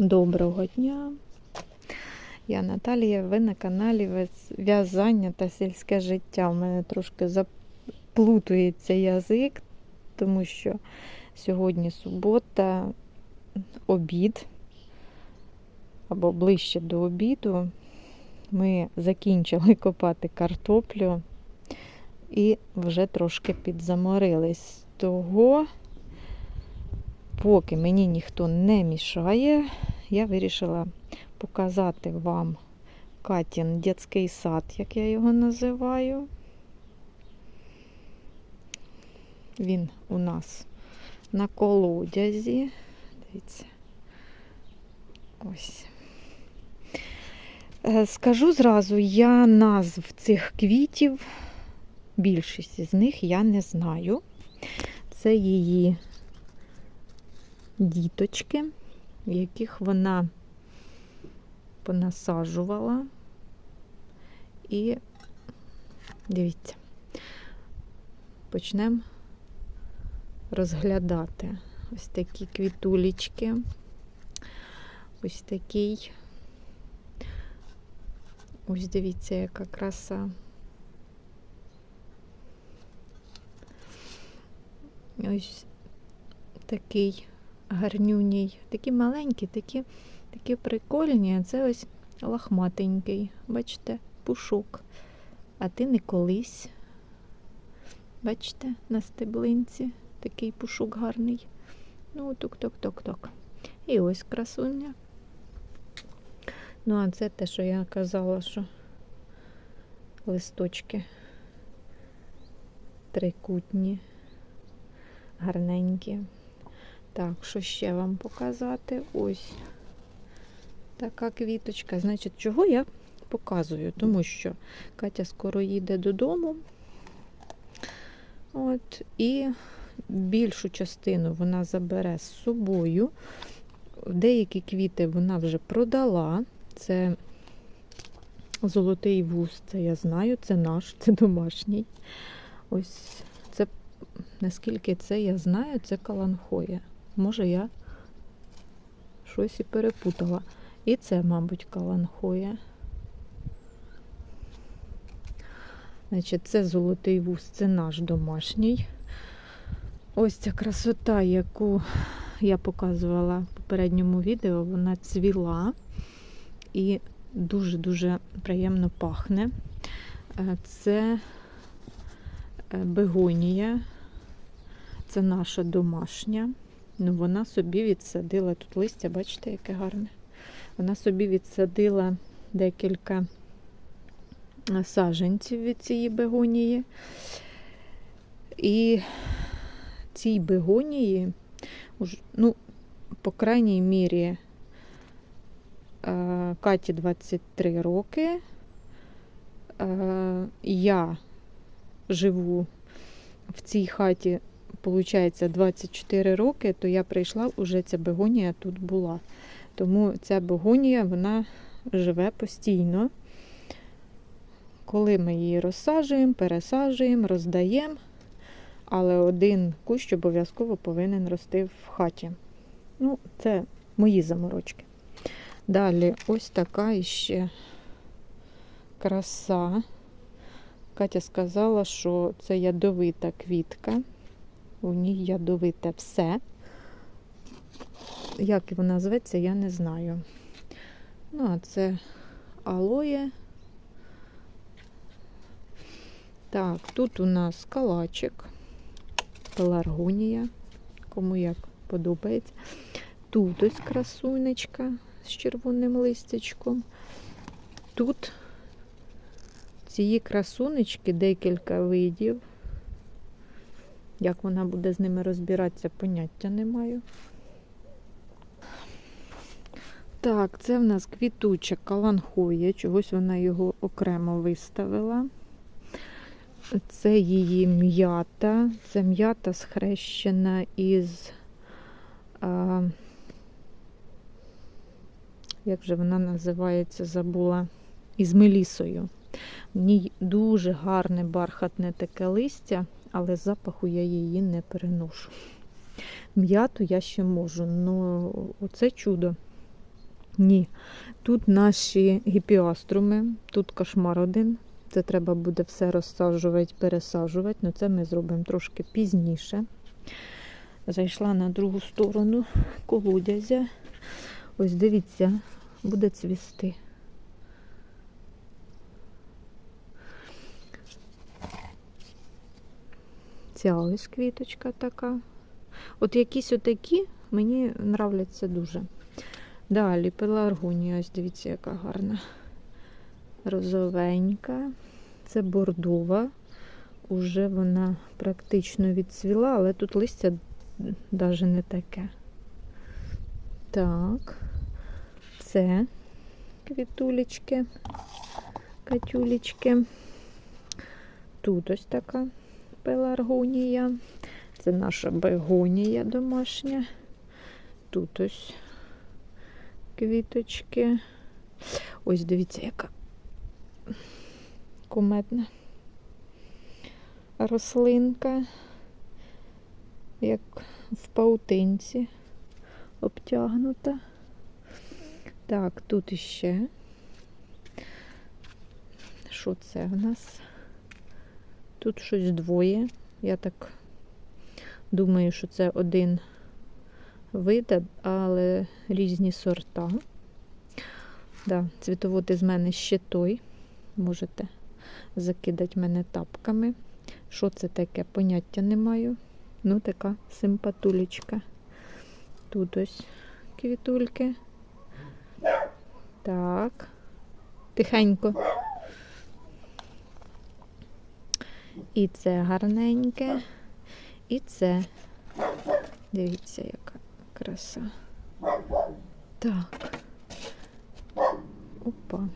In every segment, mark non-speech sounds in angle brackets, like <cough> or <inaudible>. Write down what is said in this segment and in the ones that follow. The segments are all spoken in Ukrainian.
Доброго дня. Я Наталія, ви на каналі В'язання та сільське життя. У мене трошки заплутується язик, тому що сьогодні субота, обід або ближче до обіду. Ми закінчили <laughs> копати картоплю і вже трошки підзаморились. Того, поки мені ніхто не мішає, я вирішила показати вам Катін дитячий сад, як я його називаю. Він у нас на колодязі. Дивіться. Ось. Е, Скажу зразу, я назв цих квітів, більшість з них я не знаю. Це її діточки, яких вона понасаджувала. І дивіться, почнемо розглядати ось такі квітулечки, ось такий. Ось дивіться, яка краса. Ось такий гарнюній. Такі маленькі, такі, такі прикольні. Це ось лохматенький. Бачите, пушок. А ти не колись. Бачите, на стеблинці такий пушок гарний. Ну, тук-тук-тук-тук. І ось красуня. Ну, а це те, що я казала, що листочки трикутні, гарненькі. Так, що ще вам показати? Ось така квіточка. Значить, чого я показую? Тому що Катя скоро їде додому. От, і більшу частину вона забере з собою. Деякі квіти вона вже продала. Це золотий вуз, це я знаю, це наш, <laughs> це домашній. Ось це, наскільки це я знаю, це каланхоя. Може, я щось і перепутала. І це, мабуть, каланхоя. Значить, це золотий вуз, це наш домашній. Ось ця красота, яку я показувала в попередньому відео, вона цвіла і дуже-дуже приємно пахне. Е, Це е, бегонія, це наша домашня. Ну, вона собі відсадила тут листя, бачите, яке гарне. Вона собі відсадила декілька саджанців від цієї бегонії. І цій бегонії, ну, по крайній мірі, Каті 23 роки. Я живу в цій хаті, виходить, 24 роки, то я прийшла, вже ця бегонія тут була. Тому ця бегонія, вона живе постійно. Коли ми її розсаджуємо, пересаджуємо, роздаємо, але один кущ обов'язково повинен рости в хаті. Ну, це мої заморочки. Далі ось така іще краса. Катя сказала, що це ядовита квітка. У ній ядовите все. Як вона зветься, я не знаю. Ну, а це алоє. Так, тут у нас калачик, пеларгонія, кому як подобається. Тут ось красунечка з червоним листячком. Тут цієї красунечки декілька видів. Як вона буде з ними розбиратися, поняття не маю. Так, це в нас квітуча каланхоя, чогось вона його окремо виставила. Це її м'ята. Це м'ята схрещена із. А, як же вона називається, забула, із мелісою. В ній дуже гарне бархатне таке листя, але запаху я її не переношу. М'яту я ще можу, але оце чудо. Ні. Тут наші гіпіаструми, тут кошмар один. Це треба буде все розсаджувати, пересаджувати. Ну це ми зробимо трошки пізніше. Зайшла на другу сторону колодязя. Ось дивіться, буде цвісти. Ця ось квіточка така. От якісь отакі мені нравляться дуже. Далі пеларгонія, ось дивіться, яка гарна. Розовенька. Це бордова. Уже вона практично відцвіла, але тут листя навіть не таке. Так, це квітулечки, катюлечки. Тут ось така пеларгонія. Це наша бегонія домашня. Тут ось квіточки. Ось дивіться, яка куметна рослинка, як в паутинці обтягнута. Так, тут іще. Що це в нас? Тут щось двоє. Я так думаю, що це один вид, але різні сорта. Да, цвітовод із мене ще той. Можете закидати мене тапками. Що це таке? Поняття не маю. Ну, така симпатулечка. Тут ось квітульки. Так. Тихенько. І це гарненьке. І це. Дивіться, яка краса. Так. Опа.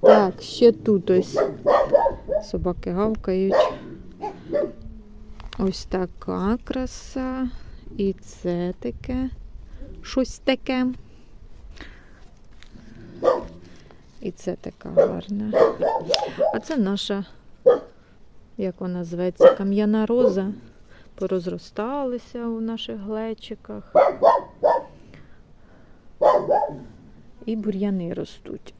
Так, ще тут ось собаки гавкають. Ось така краса. І це таке. Щось таке. І це така гарна. А це наша, як вона зветься, кам'яна роза. Порозросталися у наших глечиках. І бур'яни ростуть.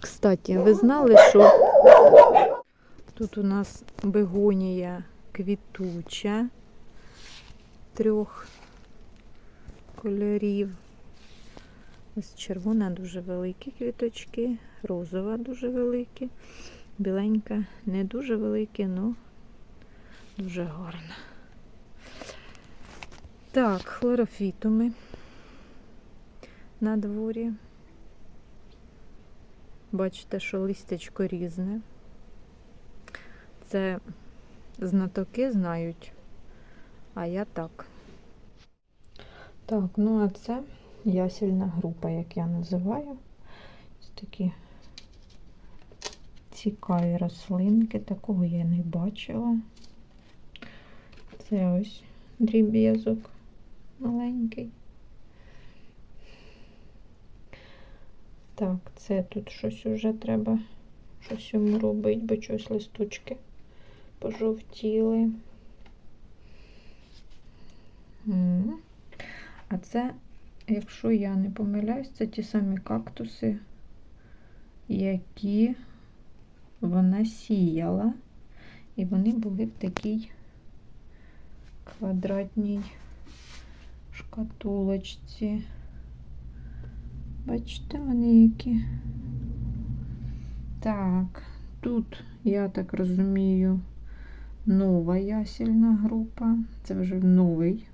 Кстати, ви знали, що тут у нас бегонія квітуча трьох кольорів. Ось червона дуже великі квіточки, розова дуже великі, біленька не дуже великі, але дуже гарна. Так, хлорофітуми на дворі. Бачите, що листячко різне. Це знатоки знають, а я так. Так, ну а це ясільна група, як я називаю. Ось такі цікаві рослинки, такого я не бачила. Це ось дріб'язок маленький. Так, це тут щось уже треба щось йому робити, бо щось листочки пожовтіли. А це, якщо я не помиляюсь, це ті самі кактуси, які вона сіяла. І вони були в такій квадратній шкатулочці. Бачите, вони які. Так, тут, я так розумію, нова ясільна група. Це вже новий,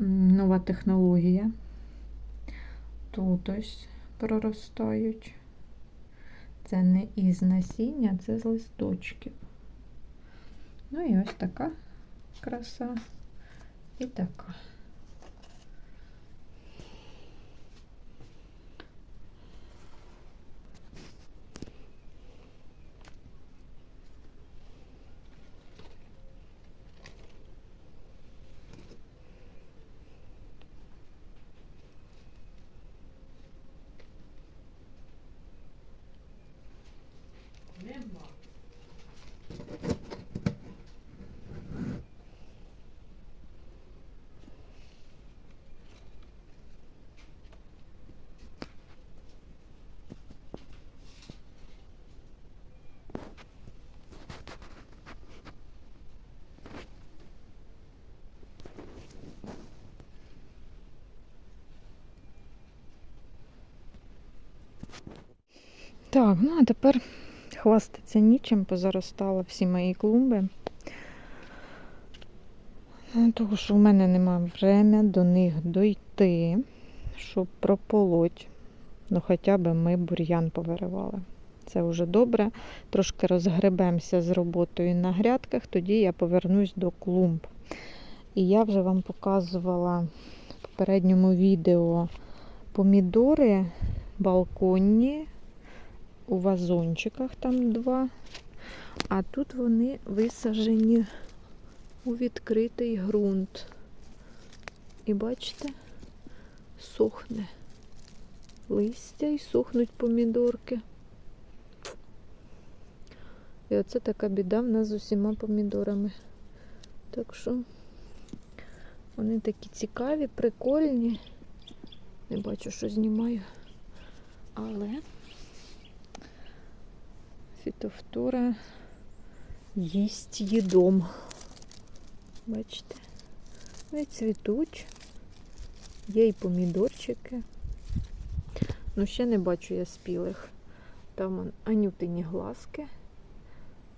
нова технологія. Тут ось проростають. Це не із насіння, це з листочків. Ну і ось така краса і така. Так, ну а тепер хвастатися нічим, позаростала всі мої клумби. Ну, Тому що в мене немає время до них дойти, щоб прополоть. Ну, хоча б ми бур'ян повиривали. Це вже добре. Трошки розгребемося з роботою на грядках, тоді я повернусь до клумб. І я вже вам показувала в попередньому відео помідори балконні у вазончиках там два. А тут вони висаджені у відкритий ґрунт. І бачите, сохне листя і сохнуть помідорки. І оце така біда в нас з усіма помідорами. Так що вони такі цікаві, прикольні. Не бачу, що знімаю. Але фітофтора їсть їдом. Бачите? І цвітуть. Є і помідорчики. Ну, ще не бачу я спілих. Там анютині глазки.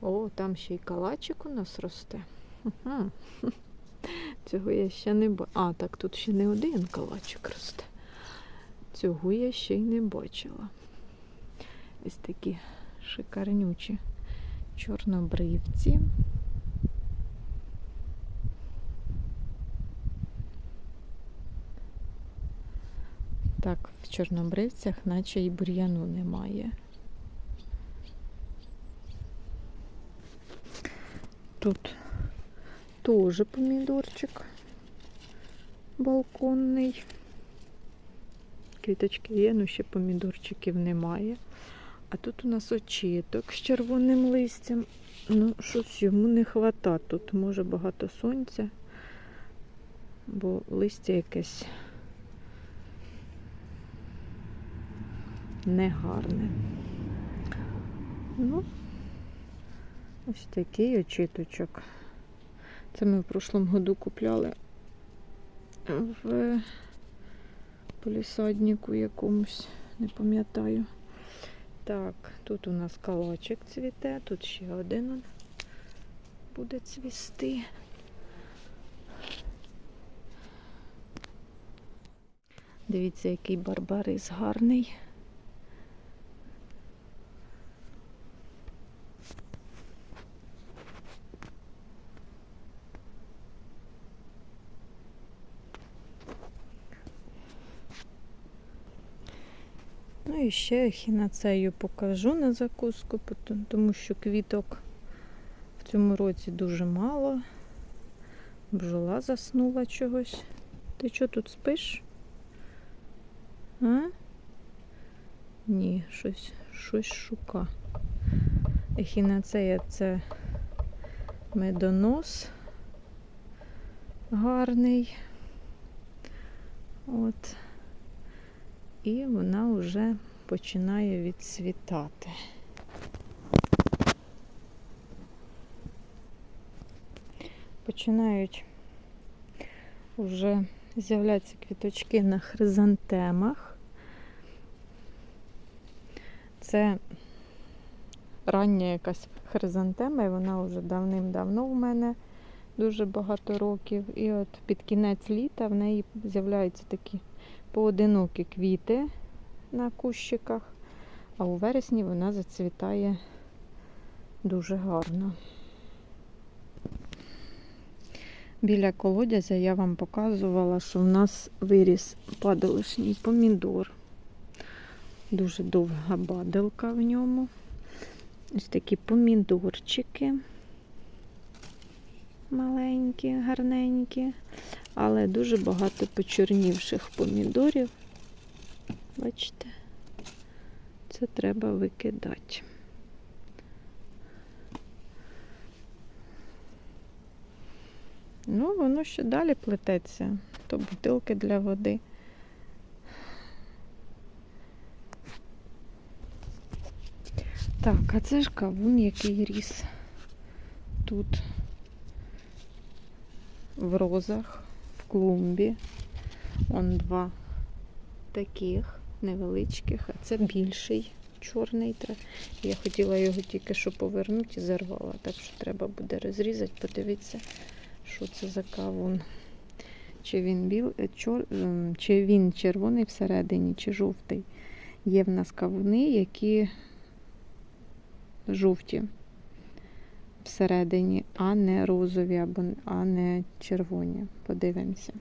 О, там ще й калачик у нас росте. Угу. Цього я ще не бачила. А, так тут ще не один калачик росте. Цього я ще й не бачила. Ось такі шикарнючі чорнобривці. Так, в чорнобривцях наче і бур'яну немає. Тут теж помідорчик балконний. Квіточки є, ну ще помідорчиків немає. А тут у нас очіток з червоним листям. Ну, щось йому не вистачає. Тут може багато сонця, бо листя якесь негарне. Ну, ось такий очіточок. Це ми в прошлому году купляли в полісаднику якомусь, не пам'ятаю. Так, тут у нас калачик цвіте, тут ще один буде цвісти. Дивіться, який барбарис гарний. Ну і ще хінацею покажу на закуску, тому що квіток в цьому році дуже мало. Бджола заснула чогось. Ти що тут спиш? А? Ні, щось, щось шука. Ехінацея це медонос гарний. От. І вона вже починає відцвітати. Починають вже з'являтися квіточки на хризантемах. Це рання якась хризантема, і вона вже давним-давно у мене дуже багато років. І от під кінець літа в неї з'являються такі поодинокі квіти на кущиках, а у вересні вона зацвітає дуже гарно. Біля колодязя я вам показувала, що в нас виріс падалишній помідор. Дуже довга баделка в ньому. Ось такі помідорчики маленькі, гарненькі, але дуже багато почорнівших помідорів. Бачите, це треба викидати. Ну, воно ще далі плететься. То бутилки для води. Так, а це ж кавун, який ріс тут в розах, клумбі. Он два таких невеличких, а це більший чорний. Я хотіла його тільки що повернути і зарвала, так що треба буде розрізати, подивитися, що це за кавун. Чи він, біл, е, чор, ем, чи він червоний всередині, чи жовтий. Є в нас кавуни, які жовті всередині, а не розові або а не червоні. Подивимося.